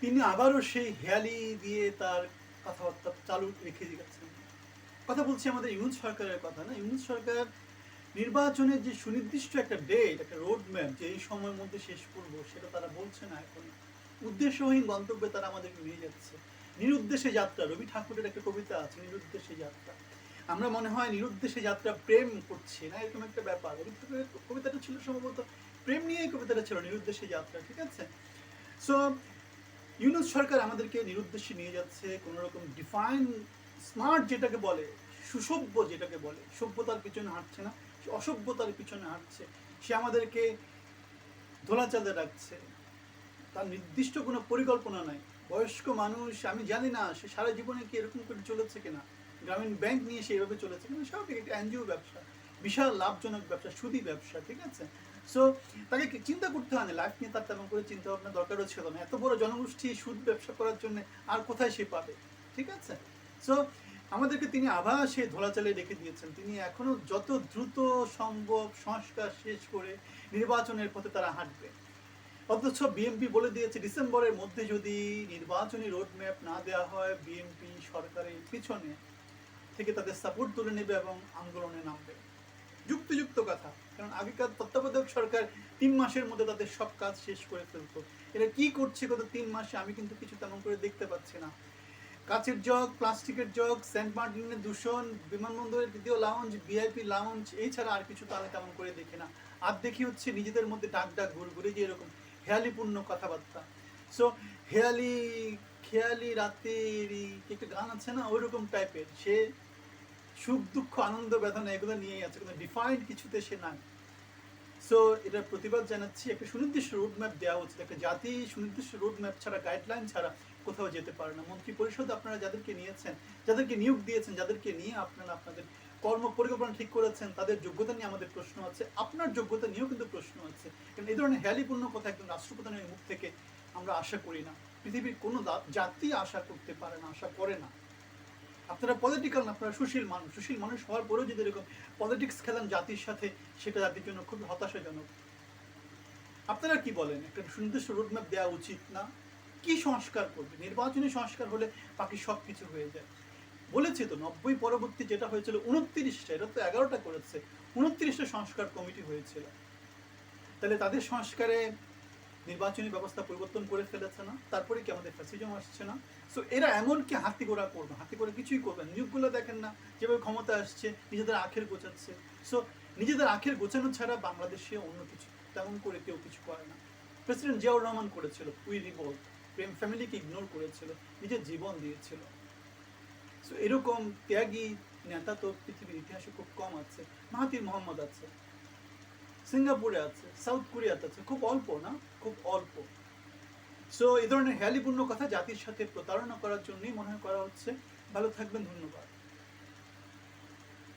তিনি আবারও সেই হেয়ালি দিয়ে তার কথাবার্তা চালু রেখে দিয়েছেন। কথা বলছি আমাদের ইউনুস সরকারের কথা না। ইউনুস সরকার নির্বাচনের যে সুনির্দিষ্ট একটা ডেট একটা রোড ম্যাপ যে এই সময়ের মধ্যে শেষ করব, সেটা তারা বলছে না এখন। উদ্দেশ্যহীন গন্তব্যে তারা আমাদেরকে নিয়ে যাচ্ছে। নিরুদ্দেশে যাত্রা, রবি ঠাকুরের একটা কবিতা আছে, নিরুদ্দেশে যাত্রা। আমরা মনে হয় নিরুদ্দেশে যাত্রা প্রেম করছি না, এরকম একটা ব্যাপার। রবি ঠাকুরের কবিতাটা ছিল সম্ভবত প্রেম নিয়েই কবিতাটা ছিল, নিরুদ্দেশে যাত্রা, ঠিক আছে? সো ইউনুস সরকার আমাদেরকে নিরুদ্দেশে নিয়ে যাচ্ছে কোনো রকম ডিফাইন স্মার্ট যেটাকে বলে, সুসভ্য যেটাকে বলে, সভ্যতার পিছনে হাঁটছে না অসভ্যতার পিছনে হাঁটছে। সে আমাদেরকে ধোলাচাঁদে রাখছে। তার নির্দিষ্ট কোনো পরিকল্পনা নাই। বয়স্ক মানুষ, আমি জানি না, সে সারা জীবনে কি এরকম করে চলেছে কিনা? গ্রামীণ ব্যাংক নিয়ে সে এভাবে চলেছে কিনা? স্বাভাবিক একটা এনজিও ব্যবসা। বিশাল, লাভজনক ব্যবসা, সুদী ব্যবসা, ঠিক আছে? সো তাকে চিন্তা করতে হয় না? লাইফ নিয়ে তার তেমন করে চিন্তা ভাবনা দরকারও ছিল না। এত বড় জনগোষ্ঠী, সুদ ব্যবসা করার জন্য আর কোথায় সে পাবে? ঠিক আছে? সো আমাদেরকে তিনি আবার সে ধোলাচালে রেখে দিয়েছেন। তিনি এখনও যত দ্রুত সম্ভব সংস্কার শেষ করে নির্বাচনের পথে তারা হাঁটবে। অথচ বিএমপি বলে দিয়েছে, ডিসেম্বরের মধ্যে যদি নির্বাচনী রোডম্যাপ না দেওয়া হয় বিএমপি সরকারের পিছনে থেকে তাদের সাপোর্ট তুলে নেবে এবং আন্দোলনে নামবে। যুক্তিযুক্ত কথা কারণ আগেকার তত্ত্বাবধায়ক সরকার তিন মাসের মধ্যে তাদের সব কাজ শেষ করে ফেলতো। এরা কি করছে গত তিন মাসে আমি কিন্তু কিছু তেমন করে দেখতে পাচ্ছি না। কাচের জগ, প্লাস্টিকের জগ, সেন্ট মার্টিনের দূষণ, বিমানবন্দরের দ্বিতীয় লাউঞ্জ ভিআইপি লাউঞ্জ এছাড়া আর কিছু তো আমি তেমন করে দেখি না। আর দেখি হচ্ছে নিজেদের মধ্যে ডাক ডাক ঘুরঘুরে যে এরকম হেয়ালিপূর্ণ কথাবার্তা। সো হেয়ালি, খেয়ালি রাতের একটা গান আছে না? ওইরকম টাইপের সে সুখ, দুঃখ, আনন্দ বেদনা এগুলো নিয়েই আছে, কিন্তু ডিফাইন্ড কিছুতে সে নাই। সো এটার প্রতিবাদ জানাচ্ছি, একটা সুনির্দিষ্ট রোড ম্যাপ দেওয়া উচিত। একটা জাতি সুনির্দিষ্ট রোড ম্যাপ ছাড়া গাইডলাইন ছাড়া কোথাও যেতে পারে না। মন্ত্রী পরিষদ আপনারা যাদেরকে নিয়েছেন, যাদেরকে নিয়োগ দিয়েছেন, যাদেরকে নিয়ে আপনারা আপনাদের কর্ম পরিকল্পনা ঠিক করেছেন, তাদের যোগ্যতা নিয়ে আমাদের প্রশ্ন আছে, আপনার যোগ্যতা নিয়েও কিন্তু প্রশ্ন আছে। কারণ এই ধরনের হেয়ালিপূর্ণ কথা একজন রাষ্ট্রপ্রধানের মুখ থেকে আমরা আশা করি না। পৃথিবীর কোনো জাতি আশা করতে পারে না, আশা করে না। আপনারা পলিটিক্যাল না, আপনারা সুশীল মানুষ। সুশীল মানুষ হওয়ার পরেও যদি এরকম পলিটিক্স খেলেন জাতির সাথে, সেটা জাতির জন্য খুব হতাশাজনক। আপনারা কি বলেন? একটা সুনির্দিষ্ট রোডম্যাপ দেওয়া উচিত না? কি সংস্কার করবে? নির্বাচনী সংস্কার হলে বাকি সব কিছু হয়ে যায়। বলেছি তো, নব্বই পরবর্তী যেটা হয়েছিল, উনত্রিশটা, এটা তো এগারোটা করেছে, উনত্রিশটা সংস্কার কমিটি হয়েছিল। তাহলে তাদের সংস্কারে নির্বাচনী ব্যবস্থা পরিবর্তন করে ফেলেছে না, তারপরে কি আমাদের ফ্যাসিজম আসছে না? সো এরা এমন কি হাতি গোড়া করবে? হাতি করে কিছুই করবে নিয়োগগুলো দেখেন না, যেভাবে ক্ষমতা আসছে, নিজেদের আখের গোছাচ্ছে। সো নিজেদের আখের গোছানো ছাড়া বাংলাদেশে অন্য কিছু, তেমন করে কেউ কিছু করে না। প্রেসিডেন্ট জিয়াউর রহমান করেছিল উই রিভোল্ট প্রেম ফ্যামিলিকে ইগনোর করেছিল, নিজের জীবন দিয়েছিল। সো এরকম ত্যাগী নেতা তো পৃথিবীর ইতিহাসে খুব কম আছে মাহাতির মোহাম্মদ আছে। সিঙ্গাপুরে আছে সাউথ কোরিয়াতে আছে, খুব অল্প না? খুব অল্প। সো এই ধরনের হ্যালিপূর্ণ কথা জাতির সাথে প্রতারণা করার জন্যই মনে হয় করা হচ্ছে। ভালো থাকবেন, ধন্যবাদ।